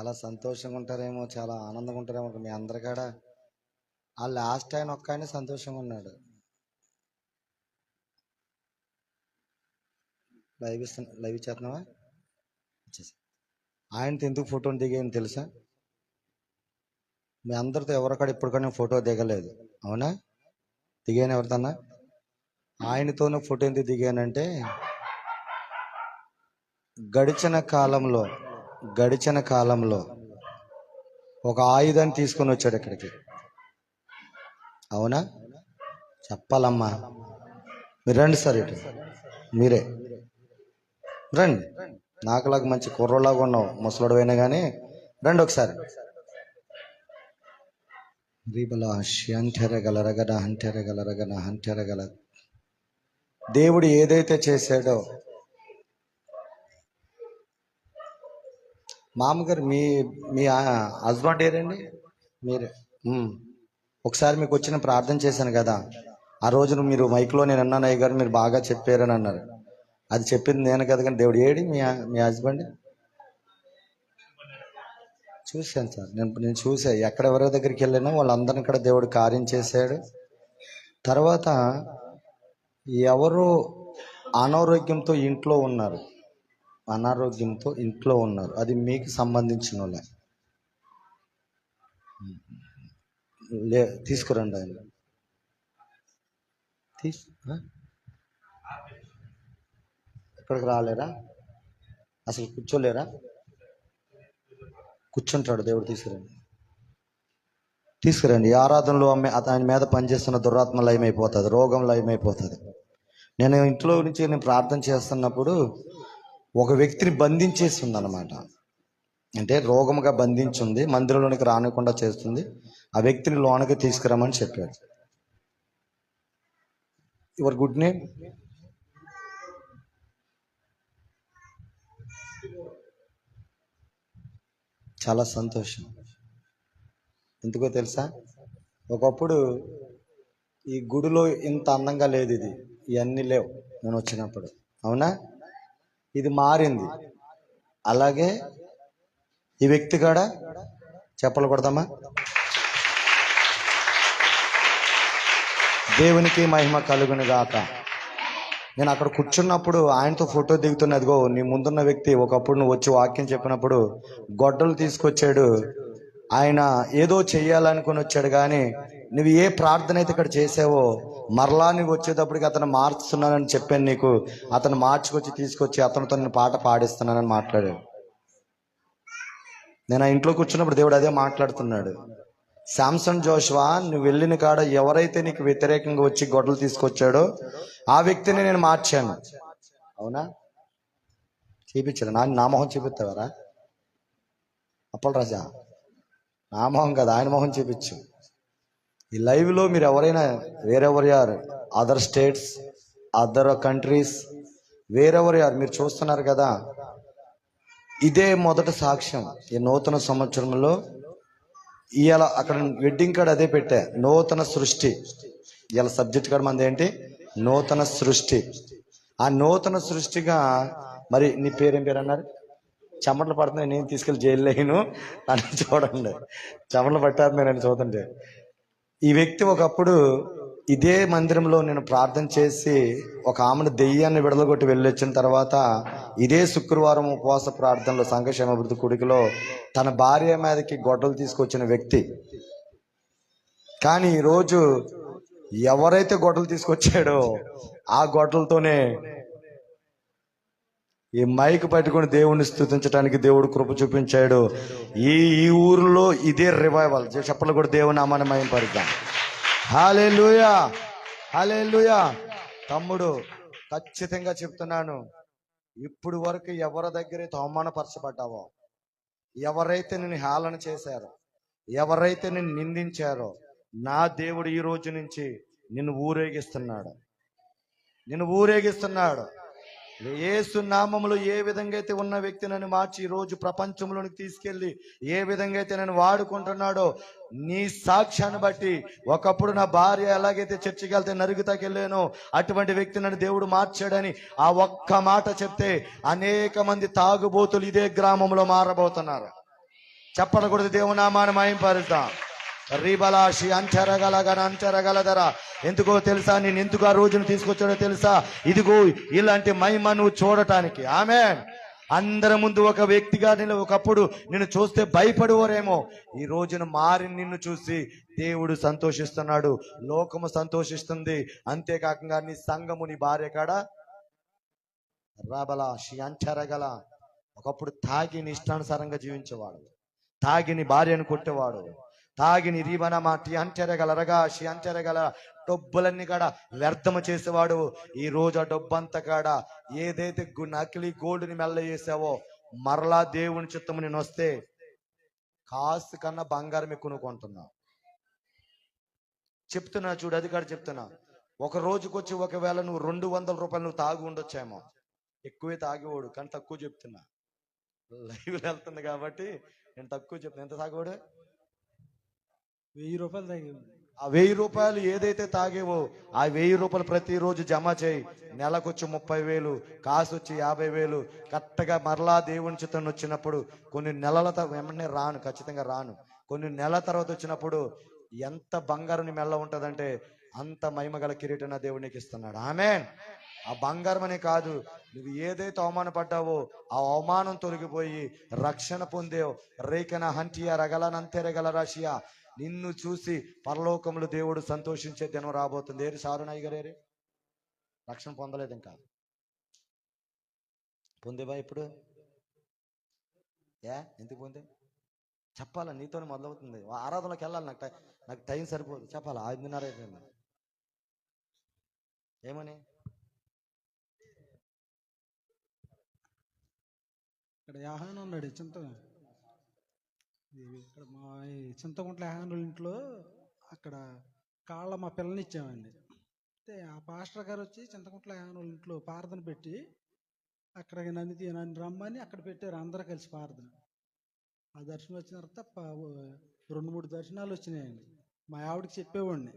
చాలా సంతోషంగా ఉంటారేమో చాలా ఆనందంగా ఉంటారేమో మీ అందరికాడ ఆ లాస్ట్ ఆయన ఒక్క ఆయన సంతోషంగా ఉన్నాడు. లైవ్ ఇస్తున్నా లైవ్ ఇచ్చేస్తున్నావా? ఇచ్చేసి ఆయనతో ఎందుకు ఫోటో దిగాను తెలుసా? మీ అందరితో ఎవరికాడ ఇప్పటికన్నా ఫోటో దిగలేదు. అవునా? దిగాను ఎవరితోనా? ఆయనతోనే ఫోటో ఎందుకు దిగానంటే గడిచిన కాలంలో గడిచిన కాలంలో ఒక ఆయుధాన్ని తీసుకొని వచ్చాడు ఇక్కడికి. అవునా? చెప్పాలమ్మా. మీరు రండి సార్ ఇటు. మీరే. రండి. నాకులాగా మంచి కుర్రోలాగా ఉన్నావు ముసలోడు కానీ రండి ఒకసారి. రీబల హంటెరగలరగన హంటెరగలరగన హంటెరగల దేవుడు ఏదైతే చేశాడో మామగారు మీ మీ హస్బెండ్ ఏరండి? మీరే. ఒకసారి మీకు వచ్చిన ప్రార్థన చేశాను కదా. ఆ రోజున మీరు మైక్లో నేను అన్నాను అయ్య గారు మీరు బాగా చెప్పారని అన్నారు. అది చెప్పింది నేను కదా కానీ దేవుడు ఏడి? మీ మీ హస్బెండ్? చూశాను సార్. నేను నేను చూసా ఎక్కడెవరి దగ్గరికి వెళ్ళినా వాళ్ళందరిని కూడా దేవుడు కార్యం చేశాడు. తర్వాత ఎవరు అనారోగ్యంతో ఇంట్లో ఉన్నారు. అనారోగ్యంతో ఇంట్లో ఉన్నారు. అది మీకు సంబంధించిన వాళ్ళే లే తీసుకురండి ఆయన. తీసు ఇక్కడికి రాలేరా? అసలు కూర్చోలేరా? కూర్చుంటాడు దేవుడు తీసుకురండి. తీసుకురండి. ఆరాధనలో ఆమె ఆయన మీద పనిచేస్తున్న దురాత్మ లయమైపోతుంది రోగం లయమైపోతుంది. నేను ఇంట్లో నుంచి నేను ప్రార్థన చేస్తున్నప్పుడు ఒక వ్యక్తిని బంధించేసి ఉందన్నమాట అంటే రోగముగా బంధించుంది మందిరంలోనికి రానికుండా చేస్తుంది ఆ వ్యక్తిని లోనకి తీసుకురమ్మని చెప్పాడు. యువర్ గుడ్ నేమ్ చాలా సంతోషం. ఎందుకో తెలుసా? ఒకప్పుడు ఈ గుడిలో ఇంత అందంగా లేదు ఇది. ఇవన్నీ లేవు. నేను వచ్చినప్పుడు. అవునా? ఇది మారింది. అలాగే ఈ వ్యక్తి కూడా? చెప్పలు కొడదామా? దేవునికి మహిమ కలుగును గాక. నేను అక్కడ కూర్చున్నప్పుడు ఆయనతో ఫోటో దిగుతున్నదిగో నీ ముందున్న వ్యక్తి ఒకప్పుడు నువ్వు వచ్చి వాక్యం చెప్పినప్పుడు గొడ్డలు తీసుకొచ్చాడు. ఆయన ఏదో చెయ్యాలనుకుని వచ్చాడు కానీ నువ్వు ఏ ప్రార్థన అయితే ఇక్కడ చేసావో మరలా నువ్వు వచ్చేటప్పటికి అతను మార్చుతున్నానని చెప్పాను నీకు. అతను మార్చుకొచ్చి తీసుకొచ్చి అతనితో నేను పాట పాడిస్తున్నానని మాట్లాడాడు. నేను ఆ ఇంట్లో కూర్చున్నప్పుడు దేవుడు అదే మాట్లాడుతున్నాడు. శాంసన్ జోష్వా నువ్వు వెళ్ళిన కాడ ఎవరైతే నీకు వ్యతిరేకంగా వచ్చి గొడవలు తీసుకొచ్చాడో ఆ వ్యక్తిని నేను మార్చాను. అవునా? చూపించాను నా నా మొహం చూపిస్తావరా? అప్పల రాజా నా మొహం కదా ఆయన మొహం చూపించు. ఈ లైవ్లో మీరు ఎవరైనా wherever are? Other states other countries wherever are? మీరు చూస్తున్నారు కదా? ఇదే మొదటి సాక్ష్యం ఈ నూతన సంవత్సరంలో. ఇవాళ అక్కడ వెడ్డింగ్ కార్డ్ అదే పెట్టా నూతన సృష్టి. ఇవాళ సబ్జెక్ట్ కార్డ్ మంది ఏంటి? నూతన సృష్టి. ఆ నూతన సృష్టిగా మరి నీ పేరేం పేరు అన్నారు? చెమటలు పడుతున్నాయి నేను తీసుకెళ్ళి జైలు లేను. అని చూడండి. చెమటలు పట్టారు నేను చూడండి ఈ వ్యక్తి ఒకప్పుడు ఇదే మందిరంలో నేను ప్రార్థన చేసి ఒక ఆమెను దెయ్యాన్ని విడదగొట్టి వెళ్ళొచ్చిన తర్వాత ఇదే శుక్రవారం ఉపవాస ప్రార్థనలో సంఘక్షేమ అభివృద్ధి తన భార్య మీదకి గొడ్డలు తీసుకొచ్చిన వ్యక్తి. కానీ ఈరోజు ఎవరైతే గొడ్డలు తీసుకొచ్చాడో ఆ గొడ్డలతోనే ఈ మైక్ పట్టుకొని దేవుణ్ణి స్థుతించడానికి దేవుడు కృప చూపించాడు. ఈ ఈ ఊరిలో ఇదే రివైవల్ చెప్పలు కూడా దేవుని నామాన్ని మయం హాలే లూయా హాలే తమ్ముడు ఖచ్చితంగా చెప్తున్నాను. ఇప్పుడు వరకు ఎవరి దగ్గరైతే అవమానపరచబడ్డావో ఎవరైతే నేను హేళన చేశారో ఎవరైతే నిన్ను నిందించారో నా దేవుడు ఈ రోజు నుంచి నిన్ను ఊరేగిస్తున్నాడు. నిన్ను ఊరేగిస్తున్నాడు. యేసు నామములు ఏ విధంగా అయితే ఉన్న వ్యక్తి నన్ను మార్చి రోజు ప్రపంచంలోనికి తీసుకెళ్ళి ఏ విధంగా అయితే నన్ను వాడుకుంటున్నాడో నీ సాక్ష్యాన్ని బట్టి ఒకప్పుడు నా భార్య ఎలాగైతే చర్చికి వెళ్తే నరుగుతాకెళ్ళానో అటువంటి వ్యక్తి నన్ను దేవుడు మార్చాడని ఆ ఒక్క మాట చెప్తే అనేక మంది తాగుబోతులు ఇదే గ్రామంలో మారబోతున్నారు. చెప్పకూడదు దేవునామాన్ని మాయింపరుస్తాం రీబలాషి అంచరగలగన అంచరగలదరా ఎందుకో తెలుసా? నేను ఎందుకు ఆ రోజును తీసుకొచ్చాడో తెలుసా? ఇదిగో ఇలాంటి మహిమ నువ్వు చూడటానికి. ఆమె అందరి ముందు ఒక వ్యక్తిగా నేను ఒకప్పుడు నిన్ను చూస్తే భయపడేవారేమో. ఈ రోజున మారి నిన్ను చూసి దేవుడు సంతోషిస్తున్నాడు. లోకము సంతోషిస్తుంది. అంతేకాకుండా నీ సంఘము నీ భార్య కాడ? రాబల అంచరగల ఒకప్పుడు తాగి నీ ఇష్టానుసారంగా జీవించేవాడు. తాగి నీ భార్యను కొట్టేవాడు. తాగిని రీవనమా టీ మాటి షీ రగాషి అంచెరగల డబ్బులన్నీ కాడ వ్యర్థము చేసేవాడు. ఈ రోజు ఆ డబ్బంతా కాడ ఏదైతే నకిలీ గోల్డ్ని మెల్ల చేసావో మరలా దేవుని చిత్తము నేను వస్తే కాస్త కన్నా బంగారం ఎక్కువ నువ్వు చెప్తున్నా చూడు అది కాడ చెప్తున్నా. ఒక రోజుకొచ్చి ఒకవేళ నువ్వు రెండు వందల రూపాయలు నువ్వు తాగి ఉండొచ్చేమో. ఎక్కువే తాగేవాడు కానీ తక్కువ చెప్తున్నా. లైవ్ వెళ్తుంది కాబట్టి నేను తక్కువ చెప్తున్నా. ఎంత తాగేవాడు? వెయ్యి రూపాయలు తగ్గింది ఆ వెయ్యి రూపాయలు ఏదైతే తాగేవో ఆ వెయ్యి రూపాయలు ప్రతిరోజు జమ చేయి. నెలకొచ్చి ముప్పై వేలు కాసు వచ్చి యాభై వేలు. కరెక్ట్గా మరలా దేవుని చిత్రం వచ్చినప్పుడు కొన్ని నెలల వెంటనే రాను ఖచ్చితంగా రాను. కొన్ని నెలల తర్వాత వచ్చినప్పుడు ఎంత బంగారం మెల్ల ఉంటుందంటే అంత మహిమగల గల కిరీటన దేవుడు ఇస్తున్నాడు. ఆమె ఆ బంగారం అనే కాదు నువ్వు ఏదైతే అవమానపడ్డావో ఆ అవమానం తొలగిపోయి రక్షణ పొందేవు. రేకన హంటియా రగలనంతే రగల రాశియా నిన్ను చూసి పరలోకంలో దేవుడు సంతోషించే దినం రాబోతుంది. ఏరి సారునాయి గారేరే రక్షణ పొందలేదు ఇంకా. పొందేవా ఇప్పుడు? ఏ? ఎందుకు పొందే? చెప్పాలా? నీతోనే మొదలవుతుంది. ఆరాధనలోకి వెళ్ళాలి. నాకు టైం నాకు టైం సరిపోదు. చెప్పాలా? ఐదున్నర అయిపోయింది. ఏమని? ఇక్కడ యాహాన్ ఉన్నాడు చింత ఇక్కడ మా ఈ చింతకుంట్ల యాహాన్ ఇంట్లో అక్కడ కాళ్ళ మా పిల్లని ఇచ్చామండి. అయితే ఆ పాస్టర్ గారు వచ్చి చింతకుంట్ల యాహాన్ ఇంట్లో ప్రార్థన పెట్టి అక్కడికి నన్ను నన్ను రమ్మని అక్కడ పెట్టారు అందరూ కలిసి ప్రార్థన ఆ దర్శనం వచ్చిన తర్వాత రెండు మూడు దర్శనాలు వచ్చినాయండి. మా ఆవిడకి చెప్పేవాడిని.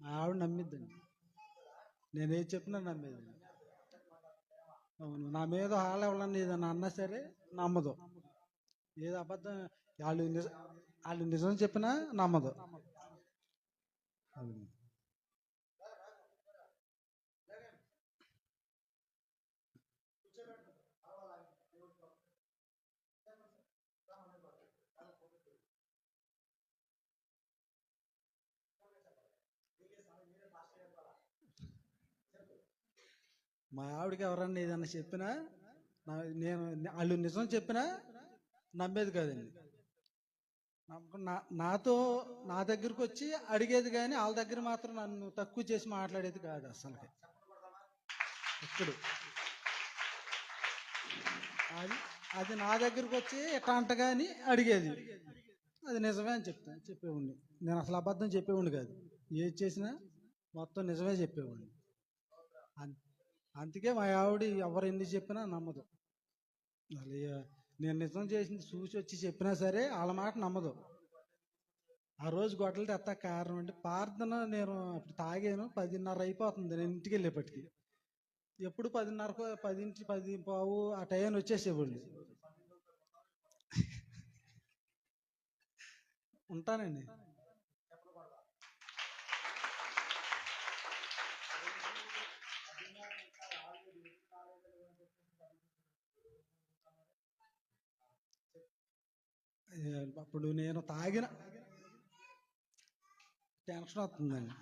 మా ఆవిడ నమ్మిద్దండి. నేనేం చెప్పినా నమ్మేది. అవును నా మీద హాల్ ఎవరన్నా ఏదన్నా అన్నా సరే నమ్మదు. ఏదో అబద్ధం. వాళ్ళు నిజం వాళ్ళు నిజం చెప్పినా నమ్మదు. మా ఆవిడకి ఎవరన్నా ఏదన్నా చెప్పినా నా- నేను వాళ్ళు నిజం చెప్పినా నమ్మేది కాదండి. నా నాతో నా దగ్గరకు వచ్చి అడిగేది కానీ వాళ్ళ దగ్గర మాత్రం నన్ను తక్కువ చేసి మాట్లాడేది కాదు అసలు ఇప్పుడు అది అది నా దగ్గరకు వచ్చి ఎట్లా అంట కానీ అడిగేది. అది నిజమే అని చెప్తాను చెప్పేవాడిని. నేను అసలు అబద్ధం చెప్పేవాడిని కాదు. ఏది చేసినా మొత్తం నిజమే చెప్పేవాడిని. అందుకే మా ఆవిడ ఎవరు ఎన్ని చెప్పినా నమ్మదు. మళ్ళీ నేను నిజం చేసింది చూసి వచ్చి చెప్పినా సరే వాళ్ళ మాట నమ్మదు. ఆ రోజు గొడవలు తెత్తా కారణం అంటే ప్రార్థన నేను అప్పుడు తాగాను పదిన్నర అయిపోతుంది. నేను ఇంటికి వెళ్ళేపటికి ఎప్పుడు పదిన్నరకు పదింటి పది పావు ఆ టైం వచ్చేసేవాళ్ళు ఉంటానండి ఏ, అప్పుడు నేను తాగిన టెన్షన్ వస్తుందండి.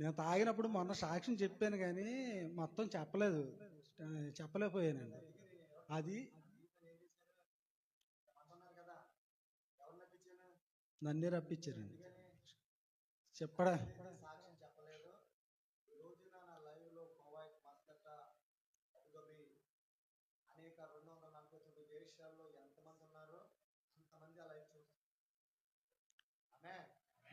నేను తాగినప్పుడు మొన్న సాక్ష్యం చెప్పాను కానీ మొత్తం చెప్పలేదు. చెప్పలేకపోయానండి. అది నన్నే రప్పించారండి. చెప్పడా?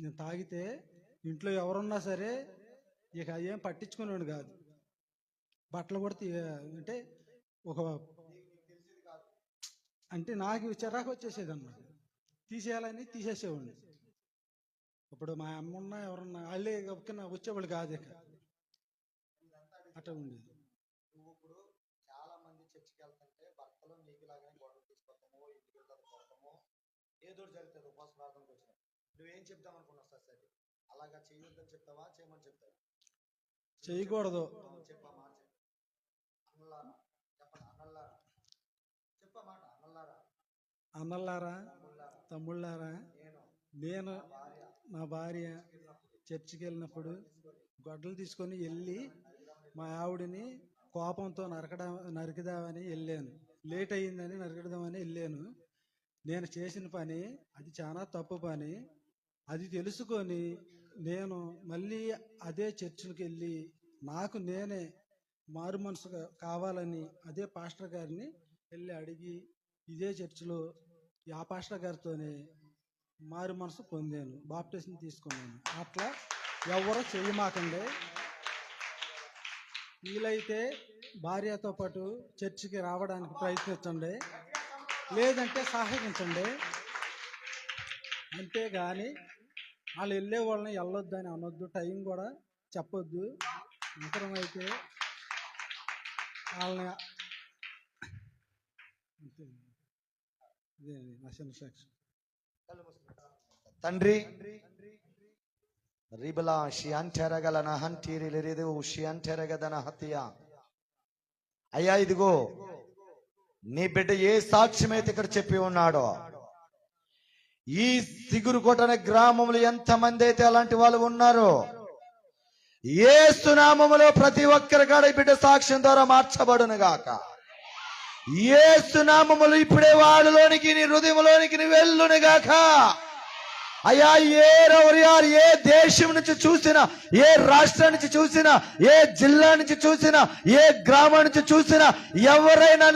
నేను తాగితే ఇంట్లో ఎవరున్నా సరే ఇక ఏం పట్టించుకునేవాడు కాదు. బట్టలు కూడా తీ అంటే ఒక అంటే నాకు చిరాకు వచ్చేసేది అన్నమాట తీసేయాలని తీసేసేవాడిని. ఇప్పుడు మా అమ్మ ఉన్నా ఎవరన్నా వాళ్ళే గబుక్కున వచ్చేవాళ్ళు కాదు ఇక. అట్లా ఉండేది. ఇప్పుడు చర్చికి వెళ్తుంటే నీకు లాగానే ఇంటికి ఏదో జరుగుతుంది ఉపవాస ప్రార్థనకు వచ్చిన నువ్వేం చెప్దాం అనుకున్నావు సొసైటీ అలాగా చేయొద్దని చెప్తావా? చేయమని చెప్తావా? చేయకూడదు. చెప్పా మాట చెప్పు అన్నలారా చెప్పండి అన్నలారా చెప్పా మాట. అన్నలారా అన్నలారా తమ్ముళ్ళారా? నేను. నా భార్య. చర్చికి వెళ్ళినప్పుడు గొడ్డలు తీసుకొని వెళ్ళి మా ఆవిడని కోపంతో నరకడా నరికిదామని వెళ్ళాను. లేట్ అయ్యిందని నరకదామని వెళ్ళాను. నేను చేసిన పని అది చాలా తప్పు పని. అది తెలుసుకొని నేను మళ్ళీ అదే చర్చికి వెళ్ళి నాకు నేనే మారు మనసు కావాలని అదే పాస్టర్ గారిని వెళ్ళి అడిగి ఇదే చర్చిలో ఆ పాస్టర్ గారితోనే మారు మనసు పొందాను బాప్టిజం తీసుకున్నాను. అట్లా ఎవరో చేయమాకండి. వీలైతే భార్యతో పాటు చర్చికి రావడానికి ప్రయత్నించండి. లేదంటే సహకరించండి. అంతేగాని వాళ్ళు వెళ్ళే వాళ్ళని వెళ్ళొద్దు అని అనొద్దు. టైం కూడా చెప్పొద్దు. అవసరమైతే వాళ్ళని అంతే ఇదే నా చిన్న సాక్షి తండ్రి రిబలా షియాంటెరగలన హంటీరిలిరిదు షియాంటెరగదన హత్య. అయ్యా ఇదిగో నీ బిడ్డ ఏ సాక్ష్యమైతే ఇక్కడ చెప్పి ఉన్నాడో ఈ సిగురుకొట్టన గ్రామంలో ఎంతమంది అయితే అలాంటి వాళ్ళు ఉన్నారో? ఏ సునామములో ప్రతి ఒక్కరి కాడ బిడ్డ సాక్ష్యం ద్వారా మార్చబడును గాక. ఏ సునామములు ఇప్పుడే వాడిలోనికి నీ హృదయంలోనికి నీ వెళ్ళును గాక. అయ్యా ఏ రవరియారు ఏ దేశం నుంచి చూసినా ఏ రాష్ట్రం నుంచి చూసినా ఏ జిల్లా నుంచి చూసినా ఏ గ్రామం నుంచి చూసినా ఎవరైనా